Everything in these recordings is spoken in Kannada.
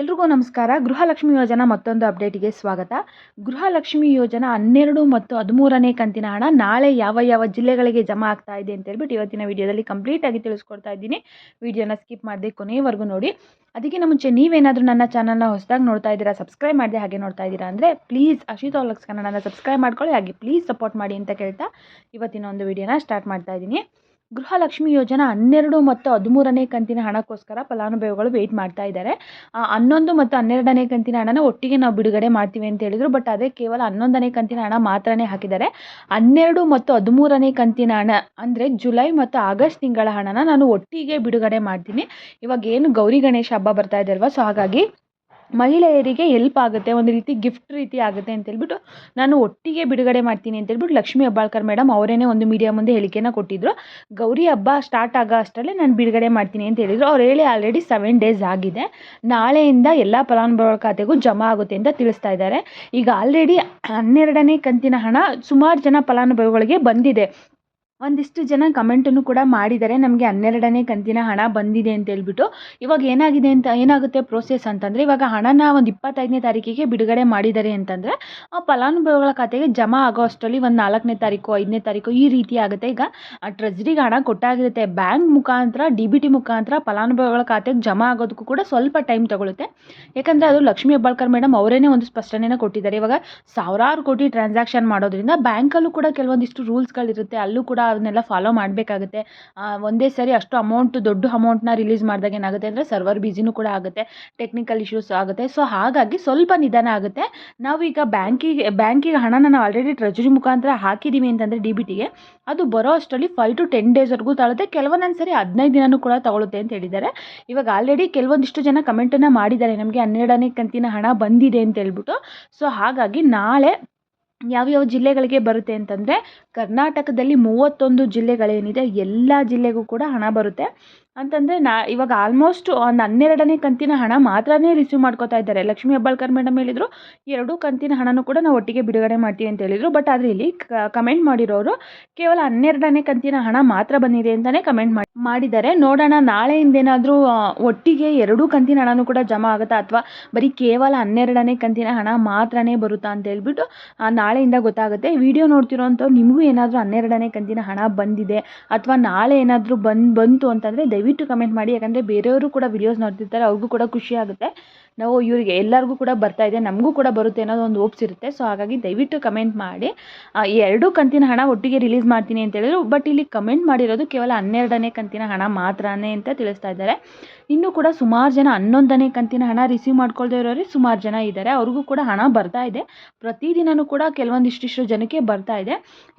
ಎಲ್ರಿಗೂ ನಮಸ್ಕಾರ. ಗೃಹಲಕ್ಷ್ಮಿ ಯೋಜನಾ ಮತ್ತೊಂದು ಅಪ್ಡೇಟಿಗೆ ಸ್ವಾಗತ. ಗೃಹಲಕ್ಷ್ಮಿ ಯೋಜನಾ ಹನ್ನೆರಡು ಮತ್ತು ಹದಿಮೂರನೇ ಕಂತಿನ ಹಣ ನಾಳೆ ಯಾವ ಯಾವ ಜಿಲ್ಲೆಗಳಿಗೆ ಜಮಾ ಆಗ್ತಾ ಇದೆ ಅಂತ ಹೇಳ್ಬಿಟ್ಟು ಇವತ್ತಿನ ವಿಡಿಯೋದಲ್ಲಿ ಕಂಪ್ಲೀಟಾಗಿ ತಿಳಿಸ್ಕೊಡ್ತಾ ಇದ್ದೀನಿ. ವಿಡಿಯೋನ ಸ್ಕಿಪ್ ಮಾಡದೆ ಕೊನೆಯವರೆಗೂ ನೋಡಿ. ಅದಕ್ಕಿಂತ ಮುಂಚೆ ನೀವೇನಾದರೂ ನನ್ನ ಚಾನಲ್ನ ಹೊಸದಾಗಿ ನೋಡ್ತಾ ಇದ್ದೀರಾ ಸಬ್ಸ್ಕ್ರೈಬ್ ಮಾಡಿದೆ ಹಾಗೆ ನೋಡ್ತಾ ಇದ್ದೀರಾ ಅಂದರೆ ಪ್ಲೀಸ್ ಅಶಿತಾ ಲಕ್ಸ್ ಕನ್ನಡನ ಸಬ್ಸ್ಕ್ರೈಬ್ ಮಾಡ್ಕೊಳ್ಳಿ. ಹಾಗೆ ಪ್ಲೀಸ್ ಸಪೋರ್ಟ್ ಮಾಡಿ ಅಂತ ಕೇಳ್ತಾ ಇವತ್ತಿನ ಒಂದು ವಿಡಿಯೋನ ಸ್ಟಾರ್ಟ್ ಮಾಡ್ತಾ ಇದ್ದೀನಿ. ಗೃಹಲಕ್ಷ್ಮಿ ಯೋಜನಾ ಹನ್ನೆರಡು ಮತ್ತು ಹದಿಮೂರನೇ ಕಂತಿನ ಹಣಕ್ಕೋಸ್ಕರ ಫಲಾನುಭವಿಗಳು ವೆಯ್ಟ್ ಮಾಡ್ತಾ ಇದ್ದಾರೆ. ಹನ್ನೊಂದು ಮತ್ತು ಹನ್ನೆರಡನೇ ಕಂತಿನ ಹಣನ ಒಟ್ಟಿಗೆ ನಾವು ಬಿಡುಗಡೆ ಮಾಡ್ತೀವಿ ಅಂತ ಹೇಳಿದರು ಬಟ್ ಅದೇ ಕೇವಲ ಹನ್ನೊಂದನೇ ಕಂತಿನ ಹಣ ಮಾತ್ರನೇ ಹಾಕಿದ್ದಾರೆ. ಹನ್ನೆರಡು ಮತ್ತು ಹದಿಮೂರನೇ ಕಂತಿನ ಹಣ ಅಂದರೆ ಜುಲೈ ಮತ್ತು ಆಗಸ್ಟ್ ತಿಂಗಳ ಹಣನ ನಾನು ಒಟ್ಟಿಗೆ ಬಿಡುಗಡೆ ಮಾಡ್ತೀನಿ. ಇವಾಗ ಏನು ಗೌರಿ ಗಣೇಶ ಹಬ್ಬ ಬರ್ತಾ ಇದೆ ಅಲ್ವಾ ಸೊ ಹಾಗಾಗಿ ಮಹಿಳೆಯರಿಗೆ ಹೆಲ್ಪ್ ಆಗುತ್ತೆ, ಒಂದು ರೀತಿ ಗಿಫ್ಟ್ ರೀತಿ ಆಗುತ್ತೆ ಅಂತ ಹೇಳ್ಬಿಟ್ಟು ನಾನು ಒಟ್ಟಿಗೆ ಬಿಡುಗಡೆ ಮಾಡ್ತೀನಿ ಅಂತ ಹೇಳ್ಬಿಟ್ಟು ಲಕ್ಷ್ಮೀ ಹೆಬ್ಬಾಳ್ಕರ್ ಮೇಡಮ್ ಅವರೇನೆ ಒಂದು ಮೀಡಿಯಾ ಮುಂದೆ ಹೇಳಿಕೆನ ಕೊಟ್ಟಿದ್ರು. ಗೌರಿ ಹಬ್ಬ ಸ್ಟಾರ್ಟ್ ಆಗೋ ಅಷ್ಟರಲ್ಲೇ ನಾನು ಬಿಡುಗಡೆ ಮಾಡ್ತೀನಿ ಅಂತ ಹೇಳಿದರು. ಅವ್ರು ಹೇಳಿ ಆಲ್ರೆಡಿ ಸೆವೆನ್ ಡೇಸ್ ಆಗಿದೆ. ನಾಳೆಯಿಂದ ಎಲ್ಲ ಫಲಾನುಭವಿಗಳ ಖಾತೆಗೂ ಜಮಾ ಆಗುತ್ತೆ ಅಂತ ತಿಳಿಸ್ತಾ ಇದ್ದಾರೆ. ಈಗ ಆಲ್ರೆಡಿ ಹನ್ನೆರಡನೇ ಕಂತಿನ ಹಣ ಸುಮಾರು ಜನ ಫಲಾನುಭವಿಗಳಿಗೆ ಬಂದಿದೆ. ಒಂದಿಷ್ಟು ಜನ ಕಮೆಂಟನ್ನು ಕೂಡ ಮಾಡಿದ್ದಾರೆ. ನಮಗೆ ಹನ್ನೆರಡನೇ ಕಂತಿನ ಹಣ ಬಂದಿದೆ ಅಂತ ಹೇಳ್ಬಿಟ್ಟು. ಇವಾಗ ಏನಾಗಿದೆ ಅಂತ, ಏನಾಗುತ್ತೆ ಪ್ರೋಸೆಸ್ ಅಂತಂದರೆ, ಇವಾಗ ಹಣನ ಒಂದು ಇಪ್ಪತ್ತೈದನೇ ತಾರೀಕಿಗೆ ಬಿಡುಗಡೆ ಮಾಡಿದ್ದಾರೆ ಅಂತಂದರೆ, ಆ ಫಲಾನುಭವಿಗಳ ಖಾತೆಗೆ ಜಮಾ ಆಗೋ ಅಷ್ಟರಲ್ಲಿ ಒಂದು ನಾಲ್ಕನೇ ತಾರೀಕು, ಐದನೇ ತಾರೀಕು ಈ ರೀತಿ ಆಗುತ್ತೆ. ಈಗ ಟ್ರೆಜರಿಗೆ ಹಣ ಕೊಟ್ಟಾಗಿರುತ್ತೆ. ಬ್ಯಾಂಕ್ ಮುಖಾಂತರ ಡಿ ಬಿ ಟಿ ಮುಖಾಂತರ ಫಲಾನುಭವಿಗಳ ಖಾತೆಗೆ ಜಮಾ ಆಗೋದಕ್ಕೂ ಕೂಡ ಸ್ವಲ್ಪ ಟೈಮ್ ತಗೊಳುತ್ತೆ. ಯಾಕಂದರೆ ಅದು ಲಕ್ಷ್ಮೀ ಹೆಬ್ಬಾಳ್ಕರ್ ಮೇಡಮ್ ಅವರೇನೆ ಒಂದು ಸ್ಪಷ್ಟನೆಯನ್ನು ಕೊಟ್ಟಿದ್ದಾರೆ. ಇವಾಗ ಸಾವಿರಾರು ಕೋಟಿ ಟ್ರಾನ್ಸಾಕ್ಷನ್ ಮಾಡೋದ್ರಿಂದ ಬ್ಯಾಂಕಲ್ಲೂ ಕೂಡ ಕೆಲವೊಂದಿಷ್ಟು ರೂಲ್ಸ್ಗಳಿರುತ್ತೆ ಅಲ್ಲೂ ಕೂಡ ಅದನ್ನೆಲ್ಲ ಫಾಲೋ ಮಾಡಬೇಕಾಗುತ್ತೆ. ಒಂದೇ ಸರಿ ಅಷ್ಟು ಅಮೌಂಟ್ ದೊಡ್ಡ ಅಮೌಂಟ್ನ ರಿಲೀಸ್ ಮಾಡಿದಾಗ ಏನಾಗುತ್ತೆ ಅಂದರೆ ಸರ್ವರ್ ಬಿಸಿನೂ ಕೂಡ ಆಗುತ್ತೆ ಟೆಕ್ನಿಕಲ್ ಇಶ್ಯೂಸ್ ಆಗುತ್ತೆ. ಸೊ ಹಾಗಾಗಿ ಸ್ವಲ್ಪ ನಿಧಾನ ಆಗುತ್ತೆ. ನಾವೀಗ ಬ್ಯಾಂಕಿಗೆ ಬ್ಯಾಂಕಿಗೆ ಹಣನ ನಾವು ಆಲ್ರೆಡಿ ಟ್ರೆಜರಿ ಮುಖಾಂತರ ಹಾಕಿದ್ದೀವಿ ಅಂತಂದರೆ ಡಿ ಬಿ ಟಿಗೆ ಅದು ಬರೋ ಅಷ್ಟರಲ್ಲಿ ಫೈವ್ ಟು ಟೆನ್ ಡೇಸ್ವರೆಗೂ ತಗೊಳುತ್ತೆ ಕೆಲವೊಂದೊಂದು ಸರಿ ಹದಿನೈದು ದಿನನೂ ಕೂಡ ತಗೊಳುತ್ತೆ ಅಂತ ಹೇಳಿದ್ದಾರೆ. ಇವಾಗ ಆಲ್ರೆಡಿ ಕೆಲವೊಂದಿಷ್ಟು ಜನ ಕಮೆಂಟನ್ನು ಮಾಡಿದ್ದಾರೆ. ನಮಗೆ ಹನ್ನೆರಡನೇ ಕಂತಿನ ಹಣ ಬಂದಿದೆ ಅಂತ ಹೇಳ್ಬಿಟ್ಟು. ಸೊ ಹಾಗಾಗಿ ನಾಳೆ ಯಾವ್ಯಾವ ಜಿಲ್ಲೆಗಳಿಗೆ ಬರುತ್ತೆ ಅಂತಂದರೆ ಕರ್ನಾಟಕದಲ್ಲಿ ಮೂವತ್ತೊಂದು ಜಿಲ್ಲೆಗಳೇನಿದೆ ಎಲ್ಲ ಜಿಲ್ಲೆಗೂ ಕೂಡ ಹಣ ಬರುತ್ತೆ. ಅಂತಂದರೆ ನಾ ಇವಾಗ ಆಲ್ಮೋಸ್ಟ್ ಒಂದು ಹನ್ನೆರಡನೇ ಕಂತಿನ ಹಣ ಮಾತ್ರನೇ ರಿಸೀವ್ ಮಾಡ್ಕೋತಾ ಇದ್ದಾರೆ. ಲಕ್ಷ್ಮೀ ಹೆಬ್ಬಾಳ್ಕರ್ ಮೇಡಮ್ ಹೇಳಿದರು, ಎರಡೂ ಕಂತಿನ ಹಣನೂ ಕೂಡ ನಾವು ಒಟ್ಟಿಗೆ ಬಿಡುಗಡೆ ಮಾಡ್ತೀವಿ ಅಂತ ಹೇಳಿದರು. ಬಟ್ ಆದರೆ ಇಲ್ಲಿ ಕಮೆಂಟ್ ಮಾಡಿರೋರು, ಕೇವಲ ಹನ್ನೆರಡನೇ ಕಂತಿನ ಹಣ ಮಾತ್ರ ಬಂದಿದೆ ಅಂತಲೇ ಕಮೆಂಟ್ ಮಾಡಿ, ಮಾಡಿದ್ದಾರೆ. ನೋಡೋಣ ನಾಳೆಯಿಂದ ಏನಾದರೂ ಒಟ್ಟಿಗೆ ಎರಡೂ ಕಂತಿನ ಹಣನೂ ಕೂಡ ಜಮಾ ಆಗುತ್ತಾ? ಅಥವಾ ಬರೀ ಕೇವಲ ಹನ್ನೆರಡನೇ ಕಂತಿನ ಹಣ ಮಾತ್ರನೇ ಬರುತ್ತಾ ಅಂತ ಹೇಳ್ಬಿಟ್ಟು ನಾಳೆಯಿಂದ ಗೊತ್ತಾಗುತ್ತೆ. ವಿಡಿಯೋ ನೋಡ್ತಿರೋಂಥವ್ರು ನಿಮಗೂ ಏನಾದರೂ ಹನ್ನೆರಡನೇ ಕಂತಿನ ಹಣ ಬಂದಿದೆ, ಅಥವಾ ನಾಳೆ ಏನಾದರೂ ಬಂದು, ಬಂತು ಅಂತಂದರೆ ದಯವಿಟ್ಟು ಕಮೆಂಟ್ ಮಾಡಿ ಯಾಕಂದರೆ ಬೇರೆಯವರು ಕೂಡ ವಿಡಿಯೋಸ್ ನೋಡ್ತಿರ್ತಾರೆ ಅವ್ರಿಗೂ ಕೂಡ ಖುಷಿ ಆಗುತ್ತೆ. ನಾವು ಇವರಿಗೆ ಎಲ್ಲರಿಗೂ ಕೂಡ ಬರ್ತಾ ಇದೆ, ನಮಗೂ ಕೂಡ ಬರುತ್ತೆ ಅನ್ನೋದು ಒಂದು ಓಪ್ಸ್ ಇರುತ್ತೆ. ಸೊ ಹಾಗಾಗಿ ದಯವಿಟ್ಟು ಕಮೆಂಟ್ ಮಾಡಿ. ಈ ಎರಡೂ ಕಂತಿನ ಹಣ ಒಟ್ಟಿಗೆ ರಿಲೀಸ್ ಮಾಡ್ತೀನಿ ಅಂತ ಹೇಳಿದ್ರು ಬಟ್ ಇಲ್ಲಿ ಕಮೆಂಟ್ ಮಾಡಿರೋದು ಕೇವಲ ಹನ್ನೆರಡನೇ ಕಂತಿನ ಹಣ ಮಾತ್ರನೇ ಅಂತ ತಿಳಿಸ್ತಾ ಇದ್ದಾರೆ. ಇನ್ನೂ ಕೂಡ ಸುಮಾರು ಜನ ಹನ್ನೊಂದನೇ ಕಂತಿನ ಹಣ ರಿಸೀವ್ ಮಾಡ್ಕೊಳ್ದೇ ಇರೋರು, ಸುಮಾರು ಜನ ಇದ್ದಾರೆ. ಅವ್ರಿಗೂ ಕೂಡ ಹಣ ಬರ್ತಾ ಇದೆ. ಪ್ರತಿದಿನವೂ ಕೂಡ ಕೆಲವೊಂದಿಷ್ಟಿಷ್ಟು ಜನಕ್ಕೆ ಬರ್ತಾ ಇದೆ.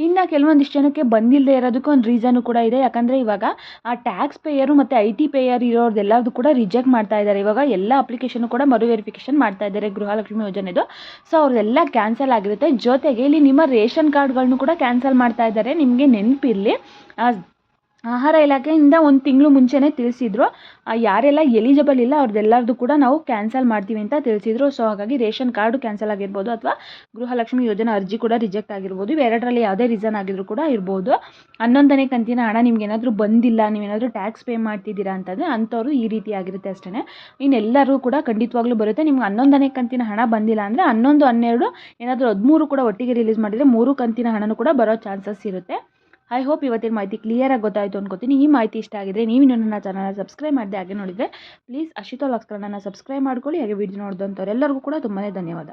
ಇನ್ನು ಕೆಲವೊಂದಿಷ್ಟು ಜನಕ್ಕೆ ಬಂದಿಲ್ಲದೆ ಇರೋದಕ್ಕೆ ಒಂದು ರೀಸನು ಕೂಡ ಇದೆ. ಯಾಕಂದರೆ ಇವಾಗ ಆ ಟ್ಯಾಕ್ಸ್ ಪೇಯರು ಮತ್ತು ಐ ಟಿ ಪೇಯರ್ ಇರೋರ್ದೆಲ್ಲರದು ಕೂಡ ರಿಜೆಕ್ಟ್ ಮಾಡ್ತಾ ಇದ್ದಾರೆ. ಇವಾಗ ಎಲ್ಲ ಅಪ್ಲಿಕೇಶನ್ ಕೂಡ ಮರು ವೆರಿಫಿಕೇಶನ್ ಮಾಡ್ತಾ ಇದ್ದಾರೆ ಗೃಹಲಕ್ಷ್ಮಿ ಯೋಜನೆದು. ಸೊ ಅವರೆಲ್ಲ ಕ್ಯಾನ್ಸಲ್ ಆಗಿರುತ್ತೆ. ಜೊತೆಗೆ ಇಲ್ಲಿ ನಿಮ್ಮ ರೇಷನ್ ಕಾರ್ಡ್ಗಳನ್ನು ಕೂಡ ಕ್ಯಾನ್ಸಲ್ ಮಾಡ್ತಾ ಇದ್ದಾರೆ. ನಿಮಗೆ ನೆನಪಿರಲಿ. ಆಹಾರ ಇಲಾಖೆಯಿಂದ ಒಂದು ತಿಂಗಳು ಮುಂಚೆನೇ ತಿಳಿಸಿದ್ರು. ಯಾರೆಲ್ಲ ಎಲಿಜಿಬಲ್ ಇಲ್ಲ ಅವ್ರದ್ದೆಲ್ಲರದು ಕೂಡ ನಾವು ಕ್ಯಾನ್ಸಲ್ ಮಾಡ್ತೀವಿ ಅಂತ ತಿಳಿಸಿದ್ರು. ಸೊ ಹಾಗಾಗಿ ರೇಷನ್ ಕಾರ್ಡು ಕ್ಯಾನ್ಸಲ್ ಆಗಿರ್ಬೋದು ಅಥವಾ ಗೃಹಲಕ್ಷ್ಮಿ ಯೋಜನೆ ಅರ್ಜಿ ಕೂಡ ರಿಜೆಕ್ಟ್ ಆಗಿರ್ಬೋದು. ಇವೆರಡರಲ್ಲಿ ಯಾವುದೇ ರೀಸನ್ ಆಗಿದ್ರು ಕೂಡ ಇರ್ಬೋದು. ಹನ್ನೊಂದನೇ ಕಂತಿನ ಹಣ ನಿಮ್ಗೆ ಏನಾದರೂ ಬಂದಿಲ್ಲ ನೀವೇನಾದರೂ ಟ್ಯಾಕ್ಸ್ ಪೇ ಮಾಡ್ತಿದ್ದೀರಾ ಅಂತಂದರೆ ಅಂಥವ್ರು ಈ ರೀತಿ ಆಗಿರುತ್ತೆ ಅಷ್ಟೇ ಇನ್ನೆಲ್ಲರೂ ಕೂಡ ಖಂಡಿತವಾಗ್ಲೂ ಬರುತ್ತೆ. ನಿಮ್ಗೆ ಹನ್ನೊಂದನೇ ಕಂತಿನ ಹಣ ಬಂದಿಲ್ಲ ಅಂದರೆ ಹನ್ನೊಂದು, ಹನ್ನೆರಡು, ಏನಾದರೂ ಹದಿಮೂರು ಕೂಡ ಒಟ್ಟಿಗೆ ರಿಲೀಸ್ ಮಾಡಿದರೆ ಮೂರು ಕಂತಿನ ಹಣನೂ ಕೂಡ ಬರೋ ಚಾನ್ಸಸ್ ಇರುತ್ತೆ. ಐ ಹೋಪ್ ಇವತ್ತಿನ ಮಾಹಿತಿ ಕ್ಲಿಯರಾಗಿ ಗೊತ್ತಾಯಿತು ಅನ್ಕೋತೀನಿ. ಈ ಮಾಹಿತಿ ಇಷ್ಟ ಆಗಿದ್ರೆ ನೀವು ನನ್ನ ಚಾನಲ್ನ ಸಬ್ಸ್ಕ್ರೈಬ್ ಮಾಡಿದೆ ಹಾಗೆ ನೋಡಿದರೆ ಪ್ಲೀಸ್ ಅಶಿತಾ ಲಾಕ್ಸ್ ಕನ್ನಡನ ಸಬ್ಸ್ಕ್ರೈಬ್ ಮಾಡ್ಕೊಳ್ಳಿ, ಹಾಗೆ ವಿಡಿಯೋ ನೋಡಿದಂಥವ್ರೆಲ್ಲರಿಗೂ ಕೂಡ ತುಂಬಾ ಧನ್ಯವಾದ.